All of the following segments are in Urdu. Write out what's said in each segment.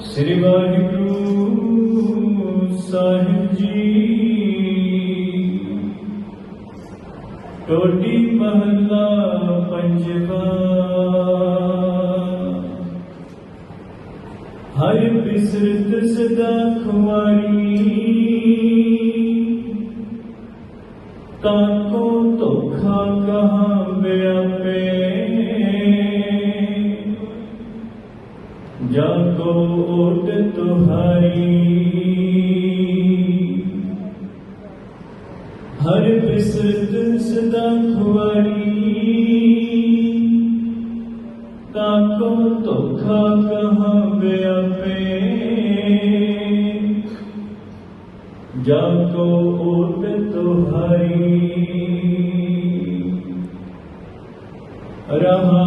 ਸ੍ਰੀ ਵਾਹਿਗੁਰੂ ਸਾਹਿਬ ਜੀ, ਟੋਟੀ ਮਹੱਲਾ ਪੰਜਵਾ। ਹਰ ਬਿਸਰਤ ਸਦਾ ਖੁਆਰੀ ਤਾਕੋ ਧੋਖਾ ਕਹਾ ਕਹਾਂ جاگو اوٹ تمہاری۔ ہر بسرت تو کھا کہاں گیا پہ جاگو اوٹ تمہاری۔ رہا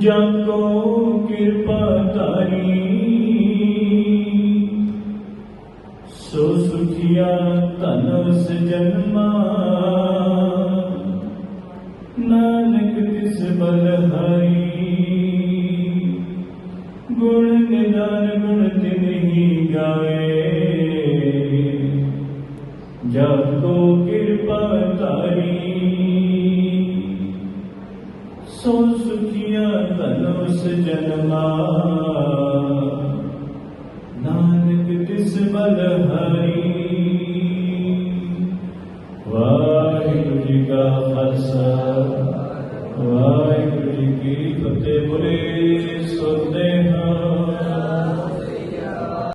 جب کرپا تاری سو سکھیا تن سجنما نانک گن گن تن ہی گائے۔ جگو کرپا تاری۔ سوس کیا تنوس جنما نانک دس بل ہری واحر جی کا خرصہ واحر جی کی فتح بری